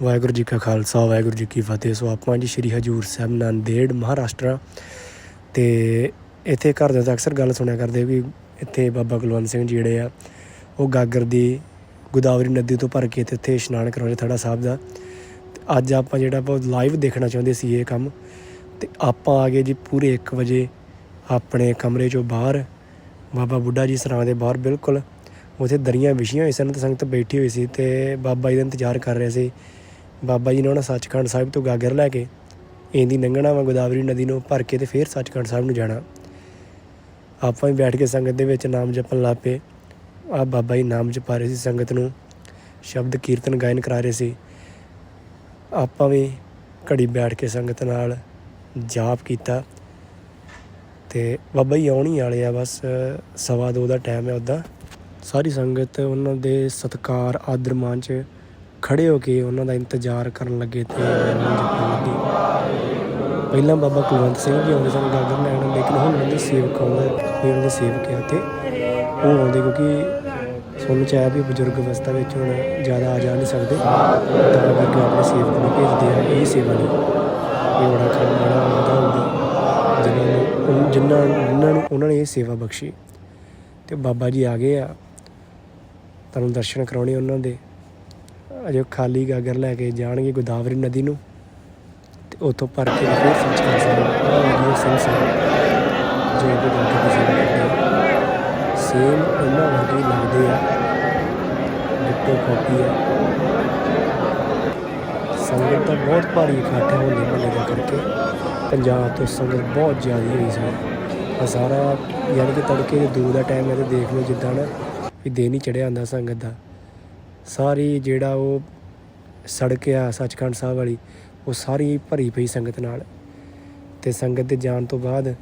ਵਾਹਿਗੁਰੂ ਜੀ ਕਾ ਖਾਲਸਾ, ਵਾਹਿਗੁਰੂ ਜੀ ਕੀ ਫਤਿਹ। ਸੋ ਆਪਾਂ ਜੀ ਸ਼੍ਰੀ ਹਜੂਰ ਸਾਹਿਬ ਨਾਂਦੇੜ ਮਹਾਰਾਸ਼ਟਰ ਤੇ ਇੱਥੇ ਘਰ ਦੇ ਅਕਸਰ ਗੱਲ ਸੁਣਿਆ ਕਰਦੇ ਵੀ ਇੱਥੇ ਬਾਬਾ ਕੁਲਵੰਤ ਸਿੰਘ ਜੀ ਜਿਹੜੇ ਆ, ਉਹ ਗਾਗਰ ਦੀ ਗੋਦਾਵਰੀ ਨਦੀ ਤੋਂ ਭਰ ਕੇ ਤੇ ਇੱਥੇ ਇਸ਼ਨਾਨ ਕਰਾਉਂਦੇ ਥੜਾ ਸਾਹਿਬ ਦਾ। ਤੇ ਅੱਜ ਆਪਾਂ ਜਿਹੜਾ ਆਪਾਂ ਲਾਈਵ ਦੇਖਣਾ ਚਾਹੁੰਦੇ ਸੀ ਇਹ ਕੰਮ, ਤੇ ਆਪਾਂ ਆ ਗਏ ਜੀ ਪੂਰੇ 1 ਵਜੇ ਆਪਣੇ ਕਮਰੇ ਚੋਂ ਬਾਹਰ। ਬਾਬਾ ਬੁੱਢਾ ਜੀ ਸਰਾਂ ਦੇ ਬਾਹਰ, ਬਿਲਕੁਲ। ਉਥੇ ਦਰੀਆਂ ਵਿਛੀਆਂ ਹੋਈ ਸਨ ਤੇ ਸੰਗਤ ਬੈਠੀ ਹੋਈ ਸੀ ਤੇ ਬਾਬਾ ਜੀ ਦਾ ਇੰਤਜ਼ਾਰ ਕਰ ਰਹੇ ਸੀ ਬਾਬਾ ਜੀ ਨੇ ਉਹਨਾਂ ਸੱਚਖੰਡ ਸਾਹਿਬ ਤੋਂ ਗਾਗਰ ਲੈ ਕੇ ਇੰਦੀ ਲੰਘਣਾ ਵਾ ਗੋਦਾਵਰੀ ਨਦੀ ਨੂੰ ਭਰ ਕੇ ਤੇ ਫਿਰ ਸੱਚਖੰਡ ਸਾਹਿਬ ਨੂੰ ਜਾਣਾ। ਆਪਾਂ ਵੀ ਬੈਠ ਕੇ ਸੰਗਤ ਦੇ ਵਿੱਚ ਨਾਮ ਜਪਣ ਲੱਗ ਪਏ। ਆ ਬਾਬਾ ਜੀ ਨਾਮ ਜਪਾ ਰਹੇ ਸੀ ਸੰਗਤ ਨੂੰ, ਸ਼ਬਦ ਕੀਰਤਨ ਗਾਇਨ ਕਰਾ ਰਹੇ ਸੀ। ਆਪਾਂ ਵੀ ਘੜੀ ਬੈਠ ਕੇ ਸੰਗਤ ਨਾਲ ਜਾਪ ਕੀਤਾ ਤੇ ਬਾਬਾ ਜੀ ਆਉਣ ਹੀ ਵਾਲੇ ਆ ਬਸ, ਸਵਾ ਦੋ ਦਾ ਟਾਈਮ ਹੈ ਉੱਦਾਂ ਸਾਰੀ ਸੰਗਤ ਉਹਨਾਂ ਦੇ ਸਤਕਾਰ ਆਦਰ ਮਾਨ ਚ ਖੜੇ ਹੋ ਕੇ ਉਹਨਾਂ ਦਾ ਇੰਤਜ਼ਾਰ ਕਰਨ ਲੱਗੇ ਤੇ ਨਾਮ ਜਪਣ ਲੱਗੇ। ਪਹਿਲਾਂ ਬਾਬਾ ਕੁਲਵੰਤ ਸਿੰਘ ਜੀ ਆਉਂਦੇ ਸਨ ਗਾਗਰ ਲੈਣ, ਲੇਕਿਨ ਹੁਣ ਉਹਨਾਂ ਦੇ ਸੇਵਕ ਆਉਂਦੇ ਹੋਏ ਉਹਨਾਂ ਦੇ ਸੇਵਕ ਆ ਤੇ ਉਹ ਆਉਂਦੇ ਕਿਉਂਕਿ ਸੁਣ ਚ ਆਇਆ ਵੀ ਬਜ਼ੁਰਗ ਅਵਸਥਾ ਵਿੱਚ ਹੁਣ ਜ਼ਿਆਦਾ ਆ ਜਾ ਨਹੀਂ ਸਕਦੇ। ਤਾਂ ਕਰਕੇ ਆਪਣੇ ਸੇਵਕ ਨੂੰ ਭੇਜਦੇ ਆ, ਇਹ ਸੇਵਾ ਲਈ। ਇਹ ਬੜਾ ਕੰਮ ਬੜਾ ਹੁੰਦਾ ਹੁੰਦਾ ਜਿਨ੍ਹਾਂ ਨੂੰ ਜਿਨ੍ਹਾਂ ਜਿਨ੍ਹਾਂ ਨੂੰ ਉਹਨਾਂ ਨੇ ਇਹ ਸੇਵਾ ਬਖਸ਼ੀ। ਤੇ ਬਾਬਾ ਜੀ ਆ ਗਏ ਆ, ਤੁਹਾਨੂੰ ਦਰਸ਼ਨ ਕਰਾਉਣੇ ਉਹਨਾਂ ਦੇ। ਅਜੇ ਖਾਲੀ ਗਾਗਰ ਲੈ ਕੇ ਜਾਣਗੇ ਗੋਦਾਵਰੀ ਨਦੀ ਨੂੰ ਤੇ ਉੱਥੋਂ ਭਰ ਕੇ ਫਿਰ ਸੱਚ ਕਰ ਸਕਦੇ ਸਿੰਘ ਸਾਹਿਬ ਜੋ ਇਹ ਗਾਗਰ ਦੀ ਸੇਵਾ ਸੇਮ ਉਹਨਾਂ ਵਰਗੇ ਲੱਗਦੇ ਆ। ਡਿੱਟੋ ਕਾਪੀ ਆ। ਸੰਗਤ ਦਾ ਬਹੁਤ ਭਾਰੀ ਇਕੱਠ ਹੈ ਹੋਲੇ ਦਾ ਕਰਕੇ। ਪੰਜਾਬ ਤੋਂ ਸੰਗਤ ਬਹੁਤ ਜ਼ਿਆਦਾ ਹੋਈ ਸੀ। ਹਜ਼ਾਰਾਂ ਯਾਨੀ ਕਿ ਤੜਕੇ ਦੇ ਦੋ ਦਾ ਟਾਈਮ ਹੈ ਤੇ ਦੇਖ ਲਓ ਜਿੱਦਾਂ ਨਾ ਵੀ ਦਿਨ ਹੀ ਚੜਿਆ ਹੁੰਦਾ ਸੰਗਤ ਦਾ। ਸਾਰੀ ਜਿਹੜਾ ਉਹ ਸੜਕ ਆ ਸੱਚਖੰਡ ਸਾਹਿਬ ਵਾਲੀ, ਉਹ ਸਾਰੀ ਭਰੀ ਪਈ ਸੰਗਤ ਨਾਲ। ਤੇ ਸੰਗਤ ਦੇ ਜਾਣ ਤੋਂ ਬਾਅਦ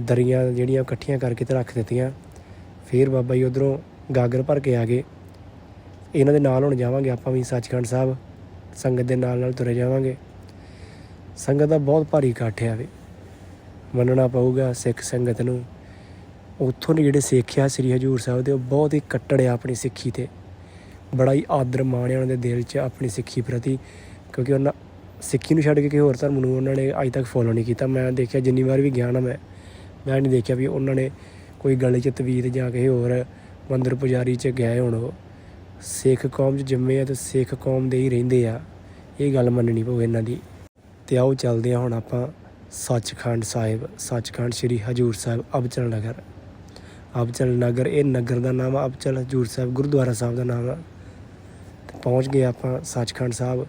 ਦਰੀਆਂ ਜਿਹੜੀਆਂ ਇਕੱਠੀਆਂ ਕਰਕੇ ਤੇ ਰੱਖ ਦਿੱਤੀਆਂ। ਫਿਰ ਬਾਬਾ ਜੀ ਉਧਰੋਂ ਗਾਗਰ ਭਰ ਕੇ ਆ ਗਏ। ਇਹਨਾਂ ਦੇ ਨਾਲ ਹੁਣ ਜਾਵਾਂਗੇ ਆਪਾਂ ਵੀ ਸੱਚਖੰਡ ਸਾਹਿਬ, ਸੰਗਤ ਦੇ ਨਾਲ ਨਾਲ ਤੁਰੇ ਜਾਵਾਂਗੇ। ਸੰਗਤ ਦਾ ਬਹੁਤ ਭਾਰੀ ਇਕੱਠ ਆ ਵੇ ਮੰਨਣਾ ਪਊਗਾ ਸਿੱਖ ਸੰਗਤ ਨੂੰ। ਉੱਥੋਂ ਦੇ ਜਿਹੜੇ ਸਿੱਖ ਆ ਸ੍ਰੀ ਹਜੂਰ ਸਾਹਿਬ ਦੇ, ਉਹ ਬਹੁਤ ਹੀ ਕੱਟੜ ਆ ਆਪਣੀ ਸਿੱਖੀ ਤੇ। ਬੜਾ ਹੀ ਆਦਰ ਮਾਣ ਆ ਉਹਨਾਂ ਦੇ ਦਿਲ 'ਚ ਆਪਣੀ ਸਿੱਖੀ ਪ੍ਰਤੀ, ਕਿਉਂਕਿ ਉਹਨਾਂ ਸਿੱਖੀ ਨੂੰ ਛੱਡ ਕੇ ਕਿਸੇ ਹੋਰ ਧਰਮ ਨੂੰ ਉਹਨਾਂ ਨੇ ਅੱਜ ਤੱਕ ਫੋਲੋ ਨਹੀਂ ਕੀਤਾ। ਮੈਂ ਦੇਖਿਆ ਜਿੰਨੀ ਵਾਰ ਵੀ ਗਿਆ ਨਾ ਮੈਂ ਮੈਂ ਨਹੀਂ ਦੇਖਿਆ ਵੀ ਉਹਨਾਂ ਨੇ ਕੋਈ ਗਲੇ 'ਚ ਤਵੀਤ ਜਾਂ ਕਿਸੇ ਹੋਰ ਮੰਦਰ ਪੁਜਾਰੀ 'ਚ ਗਏ ਹੋਣ ਉਹ। ਸਿੱਖ ਕੌਮ 'ਚ ਜੰਮੇ ਆ ਤੇ ਸਿੱਖ ਕੌਮ ਦੇ ਹੀ ਰਹਿੰਦੇ ਆ। ਇਹ ਗੱਲ ਮੰਨਣੀ ਪਊ ਇਹਨਾਂ ਦੀ। ਤੇ ਆਓ ਚੱਲਦੇ ਆ ਹੁਣ ਆਪਾਂ ਸੱਚਖੰਡ ਸਾਹਿਬ, ਸੱਚਖੰਡ ਸ੍ਰੀ ਹਜੂਰ ਸਾਹਿਬ, ਅਬਚਲ ਨਗਰ। ਅਬਚਲ ਨਗਰ, ਇਹ ਨਗਰ ਦਾ ਨਾਮ ਆ ਅਬਚਲ ਹਜੂਰ ਸਾਹਿਬ, ਗੁਰਦੁਆਰਾ ਸਾਹਿਬ ਦਾ ਨਾਮ ਆ। ਪਹੁੰਚ ਗਏ ਆਪਾਂ ਸੱਚਖੰਡ ਸਾਹਿਬ।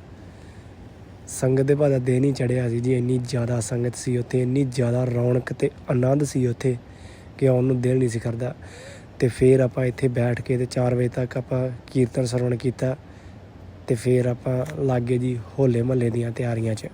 ਸੰਗਤ ਦੇ ਭਾਦਾ ਦਿਨ ਹੀ ਚੜਿਆ ਸੀ ਜੀ, ਇੰਨੀ ਜ਼ਿਆਦਾ ਸੰਗਤ ਸੀ ਉੱਥੇ, ਇੰਨੀ ਜ਼ਿਆਦਾ ਰੌਣਕ ਤੇ ਆਨੰਦ ਸੀ ਉੱਥੇ ਕਿ ਆਉਣ ਨੂੰ ਦਿਲ ਨਹੀਂ ਸੀ ਕਰਦਾ। ਤੇ ਫਿਰ ਆਪਾਂ ਇੱਥੇ ਬੈਠ ਕੇ ਤੇ 4 ਵਜੇ ਤੱਕ ਆਪਾਂ ਕੀਰਤਨ ਸਰਵਣ ਕੀਤਾ ਤੇ ਫਿਰ ਆਪਾਂ ਲਾਗੇ ਜੀ ਹੋਲੇ ਮਹੱਲੇ ਦੀਆਂ ਤਿਆਰੀਆਂ 'ਚ